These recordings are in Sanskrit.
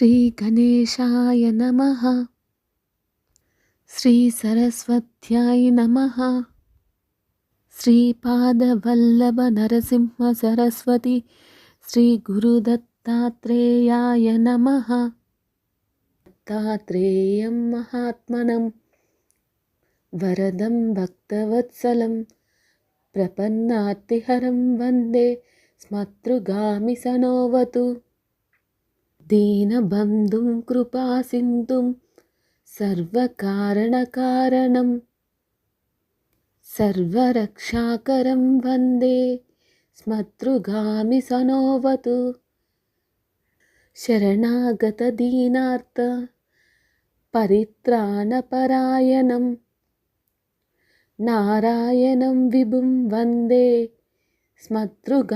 శ్రీ గణేశాయ నమ. శ్రీ సరస్వత్యాయ నమ. శ్రీపాదవల్లభ నరసింహ సరస్వతి శ్రీ గురుదత్తాత్రేయాయ నమ. దత్తాత్రేయం మహాత్మనం వరదం భక్తవత్సలం ప్రపన్నార్తిహరం వందే స్మతృగామి సనోవతు. दीनबन्धुं कृपासिन्धुं सर्वकारणकारणं सर्वरक्षाकरं वन्दे स्मतृगामिसनोवतु शरणागतदीनार्थ परित्राणपरायणं नारायणं विभुं वन्दे स्मतृगामिसनोवतु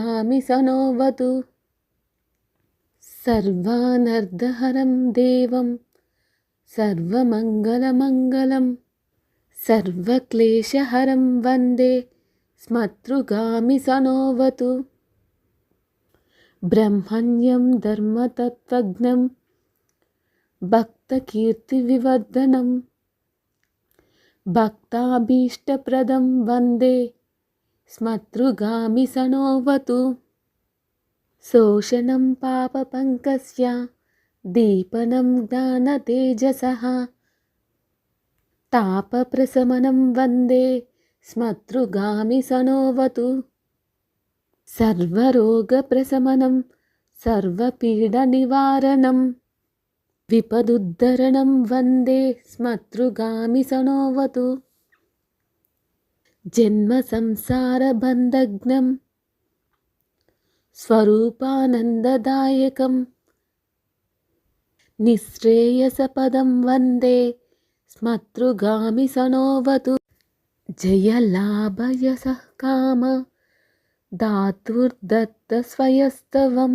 सर्वानर्धहरं देवं सर्वमङ्गलमङ्गलं सर्वक्लेशहरं वन्दे स्मतृगामिसनोवतु ब्रह्मण्यं धर्मतत्त्वज्ञं भक्तकीर्तिविवर्धनं भक्ताभीष्टप्रदं वन्दे स्मतृगामिसनोवतु शोषणं पापपङ्कस्य दीपनं ज्ञानतेजसः। तापप्रशमनं वन्दे स्मतृगामिसनोवतु सर्वरोगप्रशमनं सर्वपीडनिवारणं। विपदुद्धरणं वन्दे स्मतृगामिसनोवतु जन्मसंसारबन्धघ्नं स्वरूपानन्ददायकं निःश्रेयसपदं वन्दे स्मतृगामिसनोवतु जयलाभयसः काम धातुर्दत्तस्वयस्तवं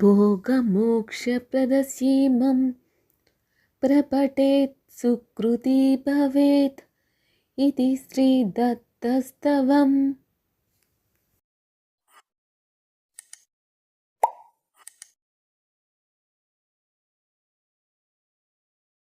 भोगमोक्षप्रदसीमं प्रपठेत् सुकृती भवेत् इति श्रीदत्तस्तवम्